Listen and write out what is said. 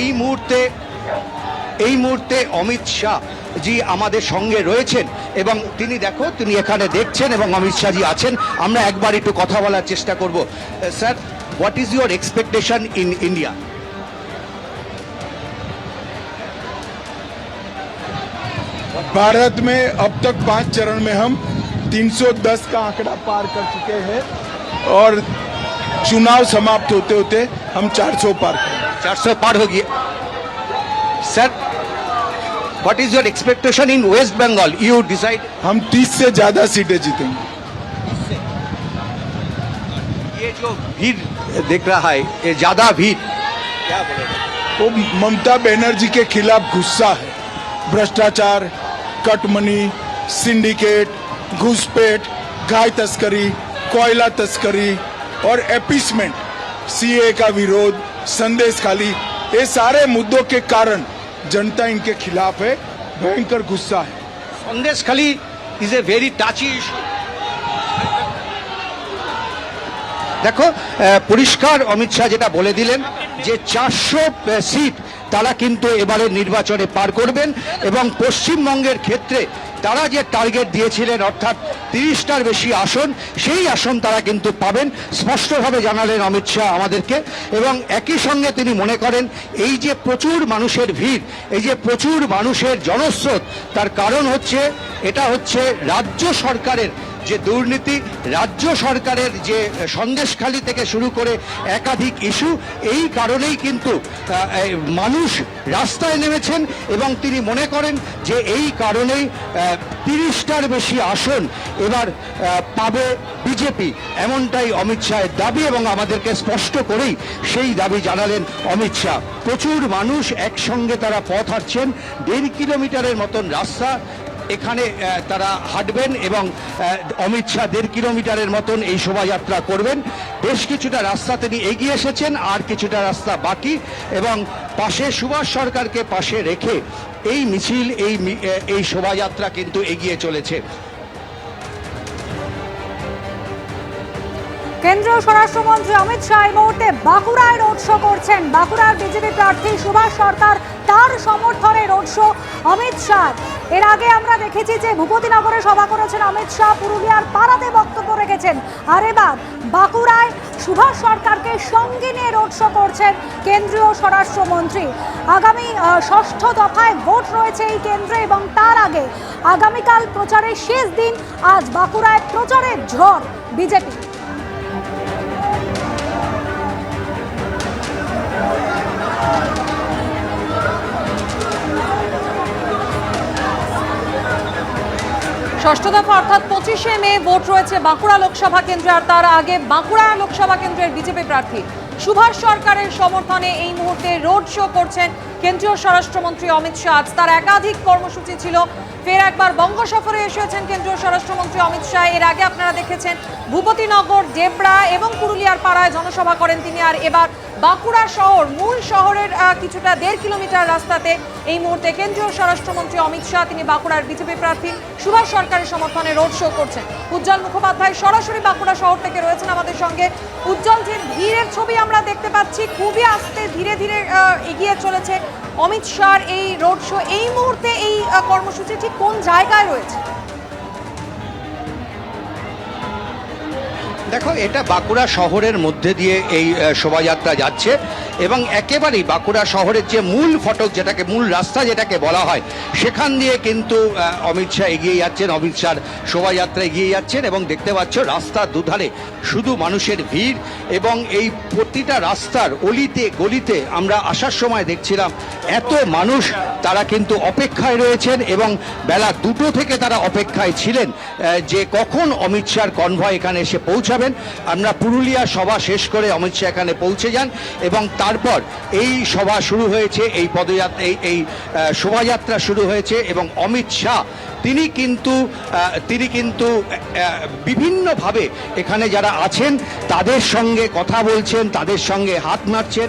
এই মুহূর্তে এই মুহূর্তে অমিত শাহ জি আমাদের সঙ্গে রয়েছেন এবং তিনি দেখো, তিনি এখানে দেখছেন এবং অমিত শাহজি আছেন। আমরা একবার একটু কথা বলার চেষ্টা করব। Sir what is your expectation in India Bharat में পাঁচ চরণ पांच चरण में हम 310 का आंकड़ा पार कर चुके हैं और चुनाव হতে होते होते हम 400 400 पार हो गया sir what is your expectation in West Bengal you decide हम 30 से ज़्यादा सीटें जीतेंगे। ये जो भीड़ देख रहा है ये ज़्यादा भीड़। क्या वो तो ममता बनर्जी के खिलाफ गुस्सा है। भ्रष्टाचार कटमनी सिंडिकेट घुसपेट गाय तस्करी कोयला तस्करी और एपिसमेंट सीए का विरोध संदेश खाली ये सारे मुद्दों के कारण जनता इनके खिलाफ है भयंकर गुस्सा है Sandeshkhali is a very touchy issue দেখো আহ, পরিষ্কার অমিত শাহ যেটা বলে দিলেন যে চারশো সিট তারা কিন্তু এবারে নির্বাচনে পার করবেন এবং পশ্চিমবঙ্গের ক্ষেত্রে তারা যে টার্গেট দিয়েছিলেন, অর্থাৎ তিরিশটার বেশি আসন, সেই আসন তারা কিন্তু পাবেন, স্পষ্টভাবে জানালেন অমিত শাহ আমাদেরকে। এবং একই সঙ্গে তিনি মনে করেন, এই যে প্রচুর মানুষের ভিড়, এই যে প্রচুর মানুষের জনস্রোত, তার কারণ হচ্ছে, এটা হচ্ছে রাজ্য সরকারের যে দুর্নীতি রাজ্য সরকারের যে সন্দেশখালি থেকে শুরু করে একাধিক ইস্যু, এই কারণেই কিন্তু মানুষ রাস্তায় নেমেছেন এবং তিনি মনে করেন যে এই কারণেই তিরিশটার বেশি আসন এবার পাবে বিজেপি। এমনটাই অমিত শাহের দাবি এবং আমাদেরকে স্পষ্ট করেই সেই দাবি জানালেন অমিত শাহ। প্রচুর মানুষ একসঙ্গে তারা পথ হাঁটছেন, দেড় কিলোমিটারের মতন রাস্তা এখানে তারা হাঁটবেন এবং অমিত শাহ দেড় কিলোমিটারের মতন এই শোভাযাত্রা করবেন। বেশ কিছুটা রাস্তা তিনি এগিয়ে এসেছেন, আর কিছুটা রাস্তা বাকি এবং পাশে সুভাষ সরকারকে পাশে রেখে এই মিছিল, এই এই শোভাযাত্রা কিন্তু এগিয়ে চলেছে। কেন্দ্রীয় স্বরাষ্ট্রমন্ত্রী অমিত শাহ এই মুহূর্তে বাঁকুড়ায় রোড শো করছেন। বাঁকুড়ার বিজেপি প্রার্থী সুভাষ সরকার তার সমর্থনে রোড শো অমিত শাহ। এর আগে আমরা দেখেছি যে ভূপতিনগরে সভা করেছেন অমিত শাহ, পুরুলিয়ার পাড়াতে বক্তব্য রেখেছেন। আর এবার বাঁকুড়ায় সুভাষ সরকারকে সঙ্গে নিয়ে রোড শো করছেন কেন্দ্রীয় স্বরাষ্ট্রমন্ত্রী আগামী ষষ্ঠ দফায় ভোট রয়েছে এই কেন্দ্রে এবং তার আগে আগামীকাল প্রচারের শেষ দিন আজ বাঁকুড়ায় প্রচারের ঝড় বিজেপি। ষষ্ঠ দফা অর্থাৎ পঁচিশে মে, ভোট রয়েছে বাঁকুড়া লোকসভা কেন্দ্রে, আর তার আগে বাঁকুড়া লোকসভা কেন্দ্রের বিজেপি প্রার্থী সুভাষ সরকারের সমর্থনে এই মুহূর্তে রোড শো করছেন কেন্দ্রীয় স্বরাষ্ট্রমন্ত্রী অমিত শাহ। তার একাধিক কর্মসূচি ছিল। ফের একবার বঙ্গ সফরে এসেছেন কেন্দ্রীয় স্বরাষ্ট্রমন্ত্রী অমিত শাহ। এর আগে আপনারা দেখেছেন ভূপতিনগর ডেবরা এবং পুরুলিয়ার পাড়ায় জনসভা করেন তিনি। আর এবার বাঁকুড়া শহর, মূল শহরের কিছুটা দেড় কিলোমিটার রাস্তাতে এই মুহূর্তে কেন্দ্রীয় স্বরাষ্ট্রমন্ত্রী অমিত শাহ, তিনি বাঁকুড়ার বিজেপি প্রার্থী সুভাষ সরকারের সমর্থনে রোড শো করছেন। উজ্জ্বল মুখোপাধ্যায় সরাসরি বাঁকুড়া শহর থেকে রয়েছেন আমাদের সঙ্গে। উজ্জ্বল, যে ভিড়ের ছবি আমরা দেখতে পাচ্ছি, খুবই আস্তে ধীরে ধীরে এগিয়ে চলেছে অমিত শাহর এই রোড শো এই মুহূর্তে এই কর্মসূচি ঠিক কোন জায়গায় রয়েছে? দেখো, এটা বাঁকুড়া শহরের মধ্যে দিয়ে এই শোভাযাত্রা যাচ্ছে এবং একেবারেই বাঁকুড়া শহরের যে মূল ফটক যেটাকে, মূল রাস্তা যেটাকে বলা হয়, সেখান দিয়ে কিন্তু অমিত শাহ এগিয়ে যাচ্ছেন, অমিত শাহর শোভাযাত্রা এগিয়ে যাচ্ছেন এবং দেখতে পাচ্ছ রাস্তার দুধারে শুধু মানুষের ভিড় এবং এই প্রতিটা রাস্তার অলিতে, গলিতে আমরা আসার সময় দেখছিলাম এত মানুষ তারা কিন্তু অপেক্ষায় রয়েছেন এবং বেলা দুটো থেকে তারা অপেক্ষায় ছিলেন যে কখন অমিত শাহর কনভয় এখানে এসে পৌঁছাবেন আমরা পুরুলিয়া সভা শেষ করে অমিত শাহ এখানে পৌঁছে যান এবং তারপর এই সভা শুরু হয়েছে, এই পদযাত্রা, এই এই শোভাযাত্রা শুরু হয়েছে এবং অমিত শাহ, তিনি কিন্তু তিনি কিন্তু বিভিন্নভাবে এখানে যারা আছেন, তাদের সঙ্গে কথা বলছেন, তাদের সঙ্গে হাত নাড়ছেন।